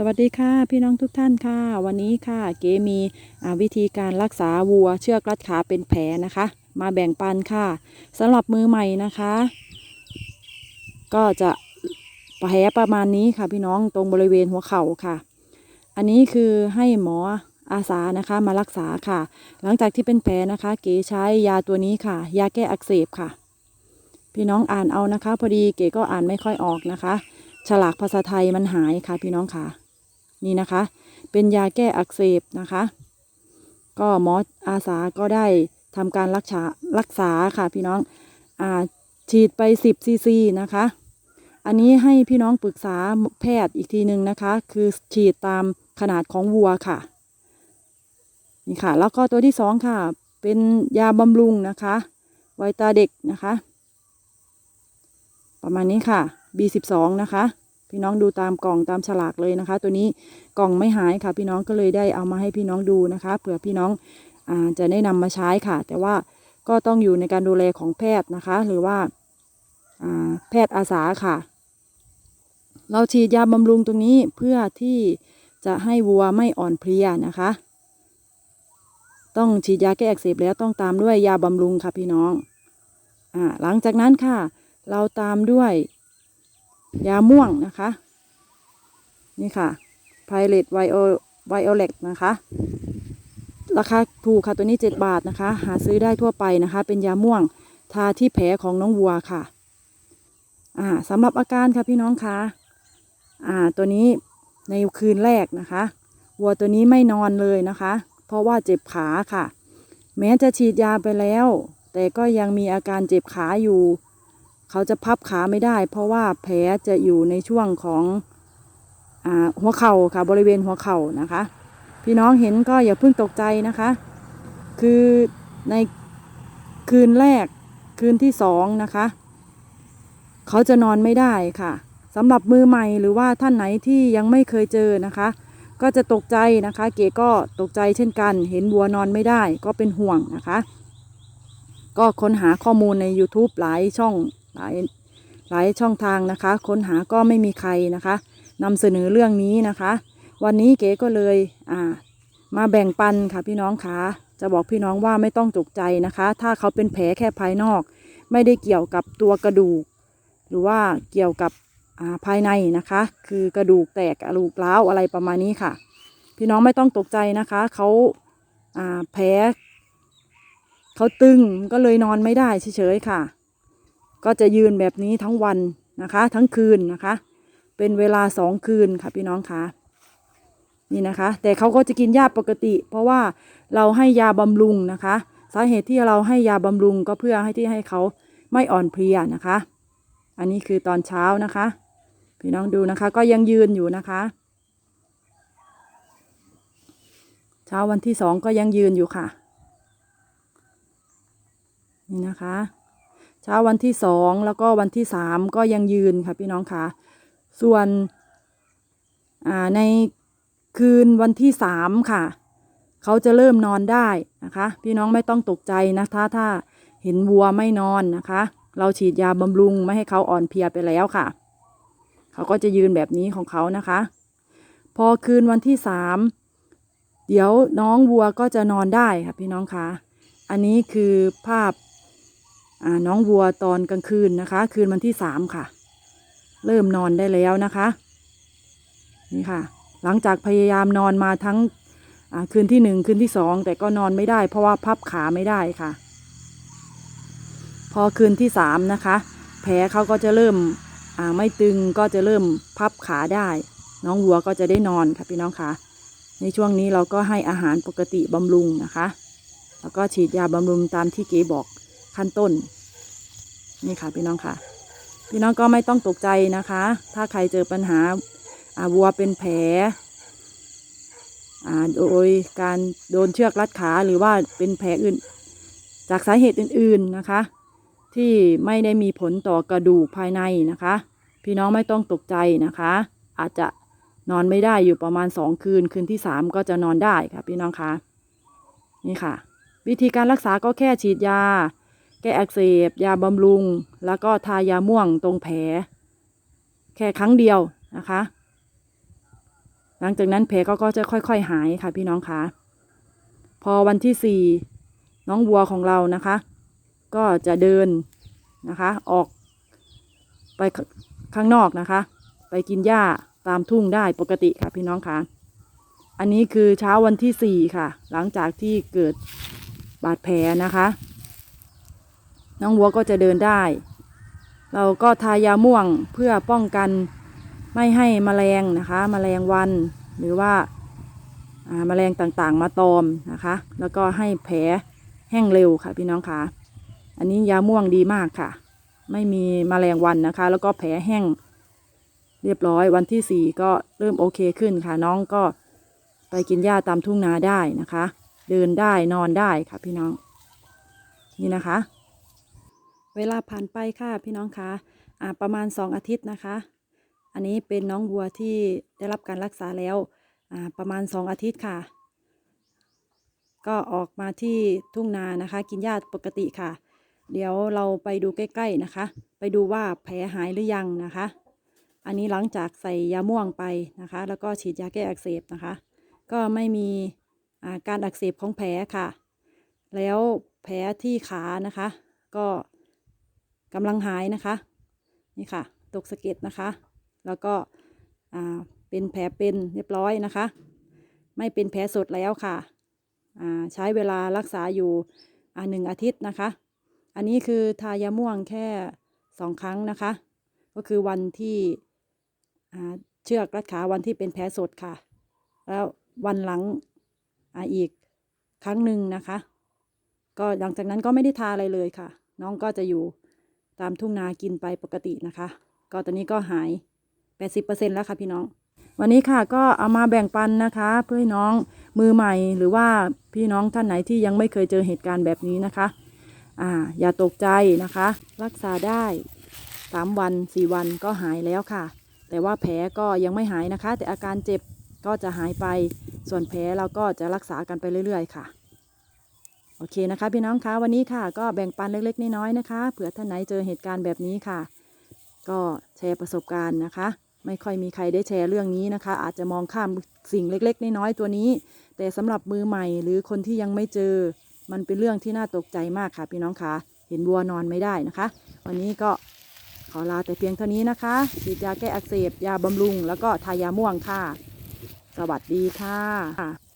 สวัสดีค่ะพี่น้องทุกท่านค่ะ วันนี้ค่ะเก๋มีวิธีการรักษาวัว เชือกรัดขาเป็นแผลนะคะ มาแบ่งปันค่ะสำหรับมือใหม่นะคะ ก็จะแผลประมาณนี้ค่ะ พี่น้องตรงบริเวณหัวเข่าค่ะ อันนี้คือให้หมออาสานะคะมารักษาค่ะ หลังจากที่เป็นแผลนะคะ เก๋ใช้ยาตัวนี้ค่ะ ยาแก้อักเสบค่ะ พี่น้องอ่านเอานะคะ พอดีเก๋ก็อ่านไม่ค่อยออกนะคะฉลากภาษาไทยมันหายค่ะพี่น้องค่ะ นี่นะคะ เป็นยาแก้อักเสบนะคะ ก็หมออาสาก็ได้ทำการรักษารักษาค่ะพี่น้องอ่าฉีดไป 10ซีซีนะคะ อันนี้ให้พี่น้องปรึกษาแพทย์อีกทีหนึ่งนะคะ คือฉีดตามขนาดของวัวค่ะ นี่ค่ะ แล้วก็ตัวที่สองค่ะ เป็นยาบำรุงนะคะไวตาเด็กนะคะ ประมาณนี้ค่ะ B12 นะคะ พี่น้องดูตามกล่องตามฉลากเลยนะคะ ตัวนี้กล่องไม่หายค่ะ พี่น้องก็เลยได้เอามาให้พี่น้องดูนะคะเผื่อพี่น้องอจะได้นำมาใช้ค่ะ แต่ว่าก็ต้องอยู่ในการดูแลของแพทย์นะคะ หรือว่าแพทย์อาสาค่ะ เราฉีดยาบำรุงตรงนี้เพื่อที่จะให้วัวไม่อ่อนเพลียนะคะ ต้องฉีดยาแก้อักเสบแล้วต้องตามด้วยยาบำรุงค่ะพี่น้องอหลังจากนั้นค่ะ เราตามด้วย ยาม่วงนะคะ นี่ค่ะ Pilot Violet นะคะ ราคาถูกค่ะตัวนี้ 7 บาทนะคะ หาซื้อได้ทั่วไปนะคะ เป็นยาม่วงทาที่แผลของน้องวัวค่ะ อ่าสำหรับอาการค่ะพี่น้องคะอ่า ตัวนี้ในคืนแรกนะคะ วัวตัวนี้ไม่นอนเลยนะคะ เพราะว่าเจ็บขาค่ะ แม้จะฉีดยาไปแล้ว แต่ก็ยังมีอาการเจ็บขาอยู่ เขาจะพับขาไม่ได้ เพราะว่าแผลจะอยู่ในช่วงของอหัวเข่าค่ะบริเวณหัวเข่านะคะ พี่น้องเห็นก็อย่าเพิ่งตกใจนะคะ คือในคืนแรกคืนที่สองนะคะ เขาจะนอนไม่ได้ค่ะสำหรับมือใหม่หรือว่าท่านไหนที่ยังไม่เคยเจอนะคะ ก็จะตกใจนะคะ เก๋ก็ตกใจเช่นกัน เห็นวัวนอนไม่ได้ก็เป็นห่วงนะคะ ก็ค้นหาข้อมูลใน YouTube หลายช่อง หลายหลายช่องทางนะคะ ค้นหาก็ไม่มีใครนะคะนำเสนอเรื่องนี้นะคะ วันนี้เก๋ก็เลยอ่ามาแบ่งปันค่ะพี่น้องคะจะบอกพี่น้องว่าไม่ต้องตกใจนะคะ ถ้าเขาเป็นแผลแค่ภายนอก ไม่ได้เกี่ยวกับตัวกระดูก หรือว่าเกี่ยวกับาภายในนะคะ คือกระดูกแตกกระดูกร้าวอะไรประมาณนี้ค่ะ พี่น้องไม่ต้องตกใจนะคะเขาาแผลเขาตึงก็เลยนอนไม่ได้เฉยๆค่ะ ก็จะยืนแบบนี้ทั้งวันนะคะ ทั้งคืนนะคะ เป็นเวลาสองคืนค่ะพี่น้องคะนี่นะคะ แต่เขาก็จะกินยาปกติ เพราะว่าเราให้ยาบำรุงนะคะ สาเหตุที่เราให้ยาบำรุงก็เพื่อให้ที่ให้เขาไม่อ่อนเพลียนะคะ อันนี้คือตอนเช้านะคะ พี่น้องดูนะคะ ก็ยังยืนอยู่นะคะ เช้าวันที่สองก็ยังยืนอยู่ค่ะ นี่นะคะ ช้าวันที่สองแล้วก็วันที่สามก็ยังยืนค่ะพี่น้องค่ะ ส่วนในคืนวันที่สามค่ะ เขาจะเริ่มนอนได้นะคะ พี่น้องไม่ต้องตกใจนะคะถ้าเห็นวัวไม่นอนนะคะ เราฉีดยาบำรุงไม่ให้เขาอ่อนเพลียไปแล้วค่ะ เขาก็จะยืนแบบนี้ของเขานะคะ พอคืนวันที่สามเดี๋ยวน้องวัวก็จะนอนได้ค่ะพี่น้องคะอันนี้คือภาพ น้องวัวตอนกลางคืนนะคะ คืนวันที่สามค่ะ เริ่มนอนได้แล้วนะคะ นี่ค่ะ หลังจากพยายามนอนมาทั้งคืนที่หนึ่งคืนที่สองแต่ก็นอนไม่ได้ เพราะว่าพับขาไม่ได้ค่ะ พอคืนที่สามนะคะ แผลเขาก็จะเริ่มไม่ตึงก็จะเริ่มพับขาได้ น้องวัวก็จะได้นอนค่ะพี่น้องคะในช่วงนี้เราก็ให้อาหารปกติบำรุงนะคะ แล้วก็ฉีดยาบำรุงตามที่เก๋บอก ขั้นต้น นี่ค่ะพี่น้องค่ะ พี่น้องก็ไม่ต้องตกใจนะคะ ถ้าใครเจอปัญหาอาวัวเป็นแผลโดยการโดนเชือกรัดขาหรือว่าเป็นแผลอื่น จากสาเหตุอื่นๆนะคะ ที่ไม่ได้มีผลต่อกระดูกภายในนะคะ พี่น้องไม่ต้องตกใจนะคะ อาจจะนอนไม่ได้อยู่ประมาณสองคืน คืนที่สามก็จะนอนได้ค่ะพี่น้องคะนี่ค่ะ วิธีการรักษาก็แค่ฉีดยา แก้อักเสบ ยาบำรุง แล้วก็ทายาม่วงตรงแผล แค่ครั้งเดียวนะคะ หลังจากนั้นแผลก็ก็จะค่อยๆหายค่ะพี่น้องคะพอวันที่สี่น้องวัวของเรานะคะ ก็จะเดินนะคะ ออกไปขข้างนอกนะคะ ไปกินหญ้าตามทุ่งได้ปกติค่ะพี่น้องคะอันนี้คือเช้าวันที่สี่ค่ะ หลังจากที่เกิดบาดแผลนะคะ น้องวัวก็จะเดินได้ เราก็ทายาม่วงเพื่อป้องกันไม่ให้แมลงนะคะแมลงวัน หรือว่าแมลงต่างๆ มาตอมนะคะ แล้วก็ให้แผลแห้งเร็วค่ะพี่น้องคะอันนี้ยาม่วงดีมากค่ะ ไม่มีแมลงวันนะคะ แล้วก็แผลแห้งเรียบร้อยวันที่สี่ก็เริ่มโอเคขึ้นค่ะ น้องก็ไปกินหญ้าตามทุ่งนาได้นะคะ เดินได้นอนได้ค่ะพี่น้อง นี่นะคะ เวลาผ่านไปค่ะพี่น้องคะอ่าประมาณสองอาทิตย์นะคะ อันนี้เป็นน้องวัวที่ได้รับการรักษาแล้วอ่าประมาณสองอาทิตย์ค่ะ ก็ออกมาที่ทุ่งนานะคะ กินหญ้าปกติค่ะ เดี๋ยวเราไปดูใกล้ๆนะคะ ไปดูว่าแผลหายหรือยังนะคะ อันนี้หลังจากใส่ยาม่วงไปนะคะ แล้วก็ฉีดยาแก้อักเสบนะคะ ก็ไม่มีอาการอักเสบของแผลค่ะ แล้วแผลที่ขานะคะ ก็ กำลังหายนะคะ นี่ค่ะ ตกสะเก็ดนะคะ แล้วก็เป็นแผลเป็นเรียบร้อยนะคะ ไม่เป็นแผลสดแล้วค่ะ ใช้เวลารักษาอยู่อ่าหนึ่งอาทิตย์นะคะ อันนี้คือทายาม่วงแค่สองครั้งนะคะ ก็คือวันที่เชือกรัดขาวันที่เป็นแผลสดค่ะ แล้ววันหลังอ่าอีกครั้งหนึ่งนะคะ ก็หลังจากนั้นก็ไม่ได้ทาอะไรเลยค่ะ น้องก็จะอยู่ ตามทุ่งนากินไปปกตินะคะ ก็ตอนนี้ก็หาย 80%แล้วค่ะพี่น้อง วันนี้ค่ะก็เอามาแบ่งปันนะคะ เพื่อให้น้องมือใหม่หรือว่าพี่น้องท่านไหนที่ยังไม่เคยเจอเหตุการณ์แบบนี้นะคะ อ่า อย่าตกใจนะคะ รักษาได้สามวันสี่วันก็หายแล้วค่ะ แต่ว่าแผลก็ยังไม่หายนะคะ แต่อาการเจ็บก็จะหายไป ส่วนแผลเราก็จะรักษากันไปเรื่อย ๆ ค่ะ โอเคนะคะ พี่น้องคะวันนี้ค่ะ ก็แบ่งปันเล็กๆน้อยๆนะคะเผื่อท่านไหนเจอเหตุการณ์แบบนี้ค่ะ ก็แชร์ประสบการณ์นะคะ ไม่ค่อยมีใครได้แชร์เรื่องนี้นะคะ อาจจะมองข้ามสิ่งเล็ก ๆ น้อยๆตัวนี้ แต่สำหรับมือใหม่หรือคนที่ยังไม่เจอ มันเป็นเรื่องที่น่าตกใจมากค่ะ พี่น้องคะเห็นวัวนอนไม่ได้นะคะ วันนี้ก็ขอลาแต่เพียงเท่านี้นะคะฉีดยาแก้อักเสบยาบำรุง แล้วก็ทายาม่วงค่ะ สวัสดีค่ะ